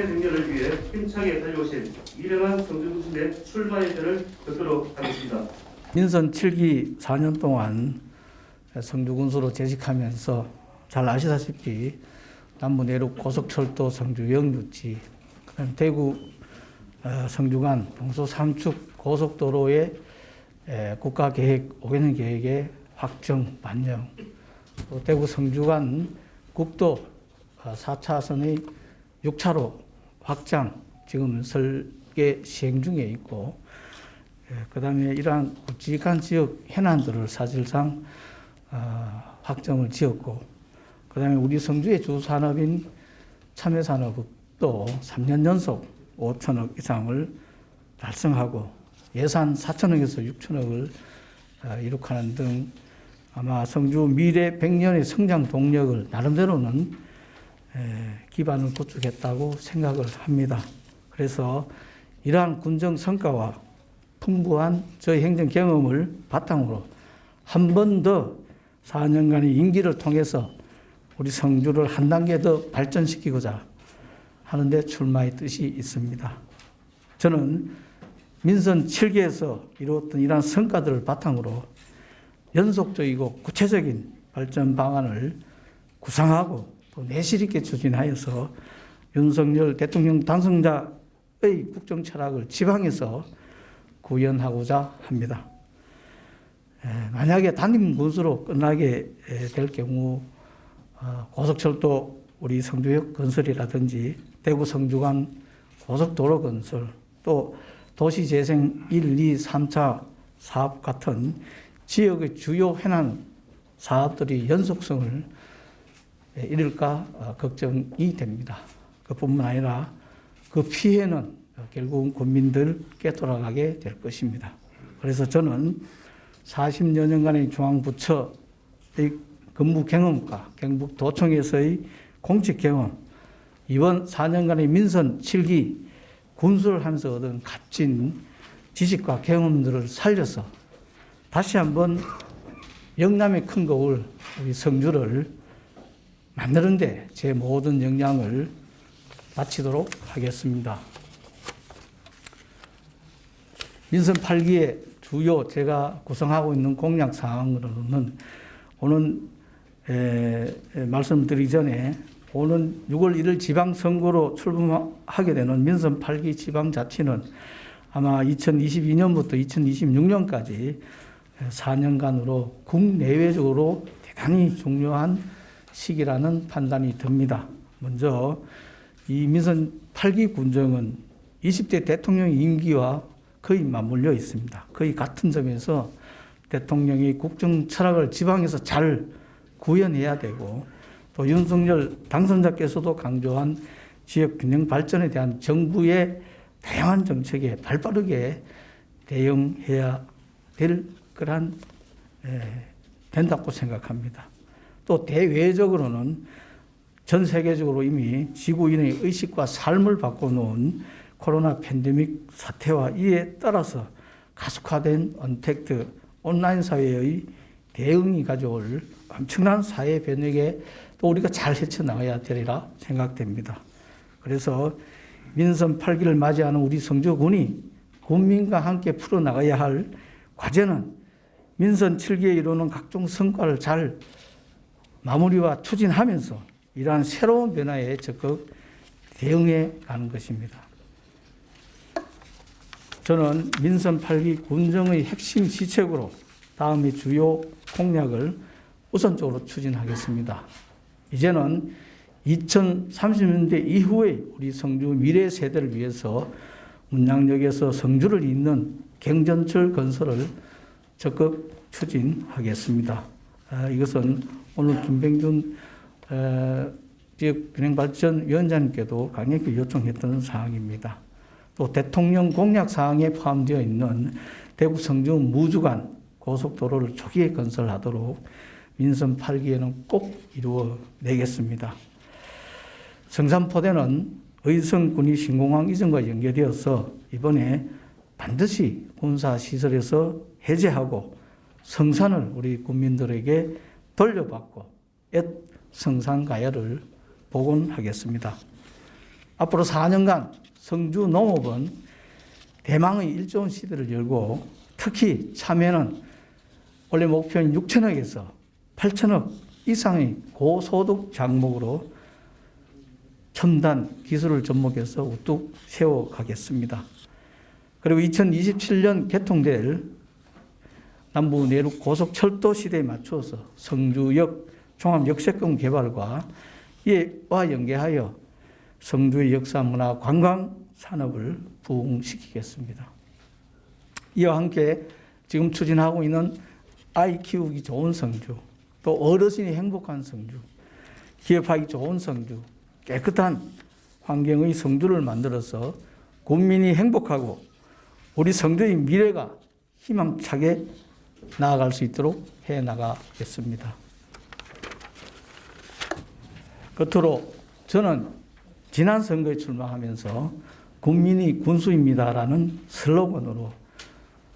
미래 능력을 위해 힘차게 달려오신 일행한 성주군수의 출마의 전을 듣도록 하겠습니다. 민선 7기 4년 동안 성주군수로 재직하면서 잘 아시다시피 남부 내륙 고속철도 성주 영유지, 대구 어, 성주 간 동서 삼축 고속도로의 에, 국가 계획 5개년 계획의 확정 반영, 또 대구 성주 간 국도 어, 4차선의 6차로 확장 지금 설계 시행 중에 있고 그 다음에 이러한 굵직한 지역 해난들을 사실상 어, 확정을 지었고 그 다음에 우리 성주의 주 산업인 참외산업도 3년 연속 5천억 이상을 달성하고 예산 4천억에서 6천억을 어, 이룩하는 등 아마 성주 미래 100년의 성장 동력을 나름대로는 에, 기반을 구축했다고 생각을 합니다. 그래서 이러한 군정 성과와 풍부한 저희 행정 경험을 바탕으로 한 번 더 4년간의 임기를 통해서 우리 성주를 한 단계 더 발전시키고자 하는데 출마의 뜻이 있습니다. 저는 민선 7기에서 이루었던 이러한 성과들을 바탕으로 연속적이고 구체적인 발전 방안을 구상하고 또 내실 있게 추진하여서 윤석열 대통령 당선자의 국정 철학을 지방에서 구현하고자 합니다. 에, 만약에 단임 군수로 끝나게 에, 될 경우 어, 고속철도 우리 성주역 건설이라든지 대구 성주간 고속도로 건설 또 도시재생 1, 2, 3차 사업 같은 지역의 주요 해난 사업들이 연속성을 에, 이룰까 어, 걱정이 됩니다. 그뿐만 아니라 그 피해는 결국은 국민들께 돌아가게 될 것입니다. 그래서 저는 40여 년간의 중앙부처의 근무 경험과 경북도청에서의 공직 경험, 이번 4년간의 민선 7기 군수를 하면서 얻은 값진 지식과 경험들을 살려서 다시 한번 영남의 큰 거울 우리 성주를 만드는데 제 모든 역량을 바치도록 하겠습니다. 민선 8기의 주요 제가 구성하고 있는 공약 사항으로는 오늘 에, 에, 말씀드리기 전에 오는 6월 1일 지방선거로 출범하게 되는 민선 8기 지방자치는 아마 2022년부터 2026년까지 4년간으로 국내외적으로 대단히 중요한 시기라는 판단이 듭니다. 먼저 이 민선 8기 군정은 20대 대통령 임기와 거의 맞물려 있습니다. 거의 같은 점에서 대통령이 국정 철학을 지방에서 잘 구현해야 되고 또 윤석열 당선자께서도 강조한 지역 균형 발전에 대한 정부의 다양한 정책에 발빠르게 대응해야 될 에, 된다고 생각합니다. 또 대외적으로는 전 세계적으로 이미 지구인의 의식과 삶을 바꿔놓은 코로나 팬데믹 사태와 이에 따라서 가속화된 언택트 온라인 사회의 대응이 가져올 엄청난 사회 변혁에 또 우리가 잘 헤쳐나가야 되리라 생각됩니다. 그래서 민선 8기를 맞이하는 우리 성주군이 국민과 함께 풀어나가야 할 과제는 민선 7기에 이루는 각종 성과를 잘 마무리와 추진하면서 이러한 새로운 변화에 적극 대응해 가는 것입니다. 저는 민선 8기 군정의 핵심 지책으로 다음의 주요 공약을 우선적으로 추진하겠습니다. 이제는 2030년대 이후에 우리 성주 미래 세대를 위해서 문양역에서 성주를 잇는 경전철 건설을 적극 추진하겠습니다. 아, 이것은 오늘 김병준 어, 지역균형발전위원장님께도 강력히 요청했던 사항입니다. 또 대통령 공약 사항에 포함되어 있는 대구 성주 무주간 고속도로를 초기에 건설하도록 민선 8기에는 꼭 이루어 내겠습니다. 성산포대는 의성군이 신공항 이전과 연계되어서 이번에 반드시 군사시설에서 해제하고 성산을 우리 국민들에게 돌려받고 옛 성산가야를 복원하겠습니다. 앞으로 4년간 성주 농업은 대망의 일조원 시대를 열고 특히 참여는 원래 목표인 6천억에서 8천억 이상의 고소득 장목으로 첨단 기술을 접목해서 우뚝 세워가겠습니다. 그리고 2027년 개통될 남부 내륙 고속철도 시대에 맞추어서 성주역 종합역세권 개발과 이와 연계하여 성주의 역사, 문화, 관광 산업을 부흥시키겠습니다. 이와 함께 지금 추진하고 있는 아이 키우기 좋은 성주, 또 어르신이 행복한 성주, 기업하기 좋은 성주, 깨끗한 환경의 성주를 만들어서 국민이 행복하고 우리 성주의 미래가 희망차게 나아갈 수 있도록 해 나가겠습니다. 끝으로 저는 지난 선거에 출마하면서 국민이 군수입니다라는 슬로건으로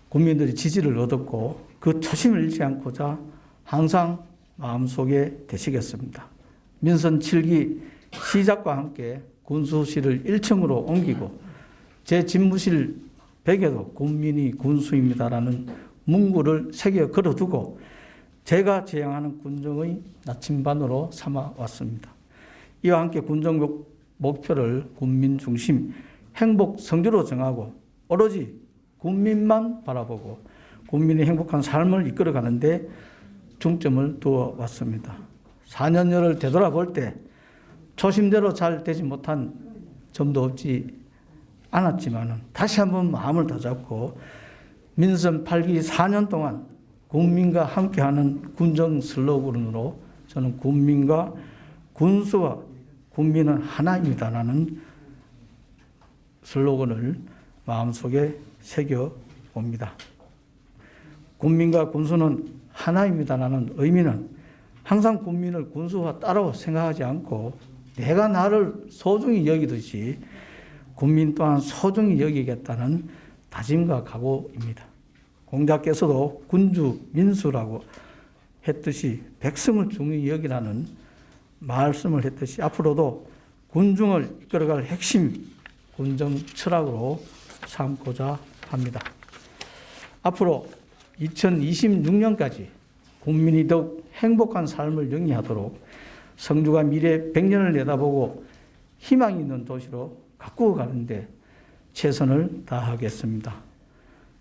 국민들의 지지를 얻었고 그 초심을 잃지 않고자 항상 마음속에 되시겠습니다. 민선 7기 시작과 함께 군수실을 1층으로 옮기고 제 집무실 벽에도 국민이 군수입니다라는 문구를 새겨 걸어두고 제가 지향하는 군정의 나침반으로 삼아 왔습니다. 이와 함께 군정 목- 목표를 국민 중심 행복 성주로 정하고 오로지 국민만 바라보고 국민의 행복한 삶을 이끌어가는데 중점을 두어 왔습니다. 4년여를 되돌아볼 때 초심대로 잘 되지 못한 점도 없지 않았지만 다시 한번 마음을 다잡고 민선 8기 4년 동안 국민과 함께하는 군정 슬로건으로 저는 국민과 군수와 국민은 하나입니다라는 슬로건을 마음속에 새겨 봅니다. 국민과 군수는 하나입니다라는 의미는 항상 국민을 군수와 따로 생각하지 않고 내가 나를 소중히 여기듯이 국민 또한 소중히 여기겠다는 다짐과 각오입니다. 공자께서도 군주 민수라고 했듯이 백성을 중히 여기라는 말씀을 했듯이 앞으로도 군중을 이끌어갈 핵심 군정 철학으로 삼고자 합니다. 앞으로 2026년까지 국민이 더욱 행복한 삶을 영위하도록 성주가 미래 100년을 내다보고 희망 있는 도시로 가꾸어 가는데 최선을 다하겠습니다.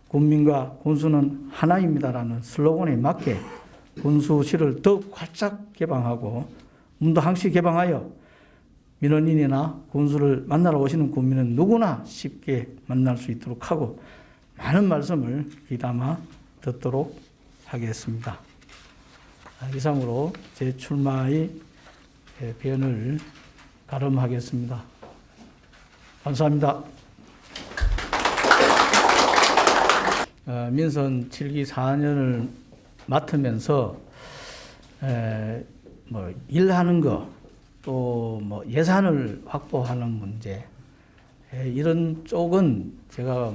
국민과 군수는 하나입니다라는 슬로건에 맞게 군수실을 더욱 활짝 개방하고 문도 항시 개방하여 민원인이나 군수를 만나러 오시는 국민은 누구나 쉽게 만날 수 있도록 하고 많은 말씀을 귀담아 듣도록 하겠습니다. 아, 이상으로 제 출마의 예, 변을 가름하겠습니다. 감사합니다. 어, 민선 7기 4년을 맡으면서 에, 뭐 일하는 거, 또 뭐 예산을 확보하는 문제 에, 이런 쪽은 제가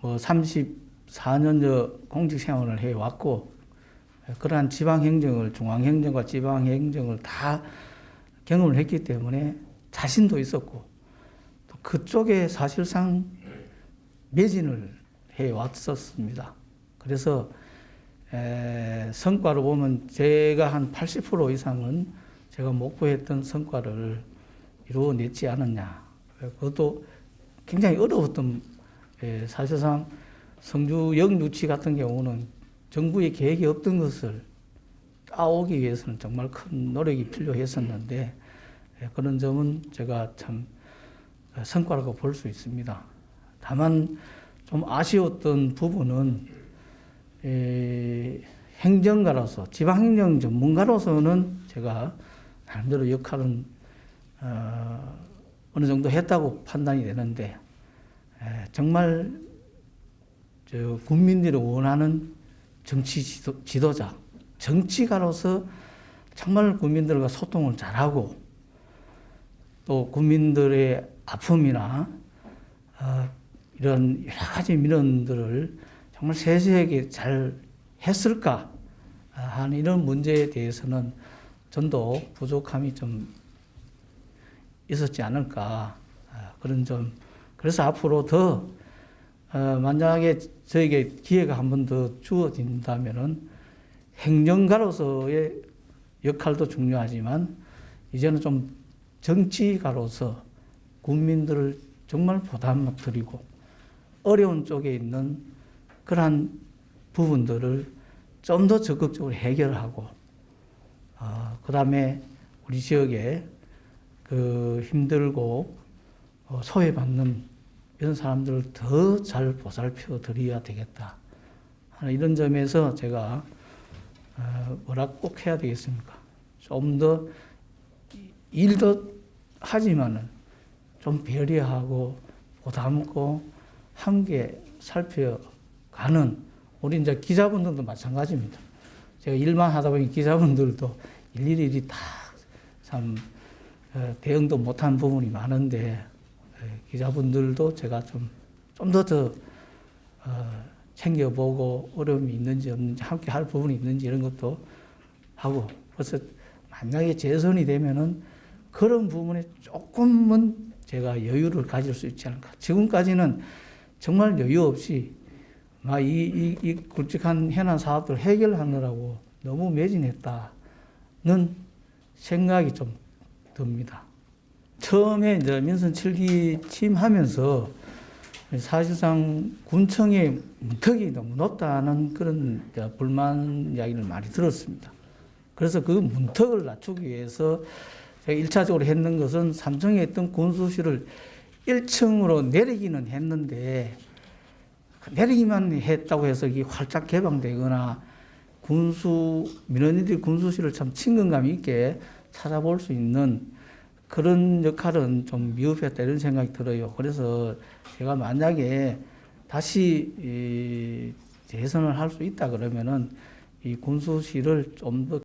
뭐 34년여 공직 생활을 해 왔고 그러한 지방 행정을 중앙 행정과 지방 행정을 다 경험을 했기 때문에 자신도 있었고 또 그쪽에 사실상 매진을 해 왔었습니다. 그래서 에, 성과를 보면 제가 한 80% 이상은 제가 목표했던 성과를 이루어냈지 않았냐. 그것도 굉장히 어려웠던 에, 사실상 성주역 유치 같은 경우는 정부의 계획이 없던 것을 따오기 위해서는 정말 큰 노력이 필요했었는데 에, 그런 점은 제가 참 성과라고 볼 수 있습니다. 다만 좀 아쉬웠던 부분은 에, 행정가로서 지방행정 전문가로서는 제가 나름대로 역할은 어, 어느 정도 했다고 판단이 되는데 에, 정말 저 국민들이 원하는 정치 지도, 지도 자, 정치가로서 정말 국민들과 소통을 잘하고 또 국민들의 아픔이나 어, 이런 여러 가지 민원들을 정말 세세하게 잘 했을까 하는 이런 문제에 대해서는 전도 부족함이 좀 있었지 않을까 아, 그런 점. 그래서 앞으로 더 어, 만약에 저에게 기회가 한 번 더 주어진다면은 행정가로서의 역할도 중요하지만 이제는 좀 정치가로서 국민들을 정말 부담 드리고 어려운 쪽에 있는 그러한 부분들을 좀 더 적극적으로 해결하고 어, 그 다음에 우리 지역에 그 힘들고 어, 소외받는 이런 사람들을 더 잘 보살펴 드려야 되겠다 이런 점에서 제가 어, 뭐라 꼭 해야 되겠습니까? 좀 더 일도 하지만은 좀 배려하고 보담고 함께 살펴가는 우리 이제 기자분들도 마찬가지입니다. 제가 일만 하다 보니 기자분들도 일일이 다참 어, 대응도 못한 부분이 많은데 예, 기자분들도 제가 좀 좀 더더 어, 챙겨보고 어려움이 있는지 없는지 함께 할 부분이 있는지 이런 것도 하고 그래서 만약에 재선이 되면은 그런 부분에 조금은 제가 여유를 가질 수 있지 않을까. 지금까지는 정말 여유 없이 막 이, 이, 이 굵직한 현안 사업들 해결하느라고 너무 매진했다는 생각이 좀 듭니다. 처음에 이제 민선 7기 취임하면서 사실상 군청의 문턱이 너무 높다는 그런 불만 이야기를 많이 들었습니다. 그래서 그 문턱을 낮추기 위해서 제가 1차적으로 했는 것은 삼성에 있던 군수실을 1층으로 내리기는 했는데 내리기만 했다고 해서 이게 활짝 개방되거나 군수 민원인들이 군수실을 참 친근감 있게 찾아볼 수 있는 그런 역할은 좀 미흡했다 이런 생각이 들어요. 그래서 제가 만약에 다시 이 재선을 할 수 있다 그러면은 이 군수실을 좀더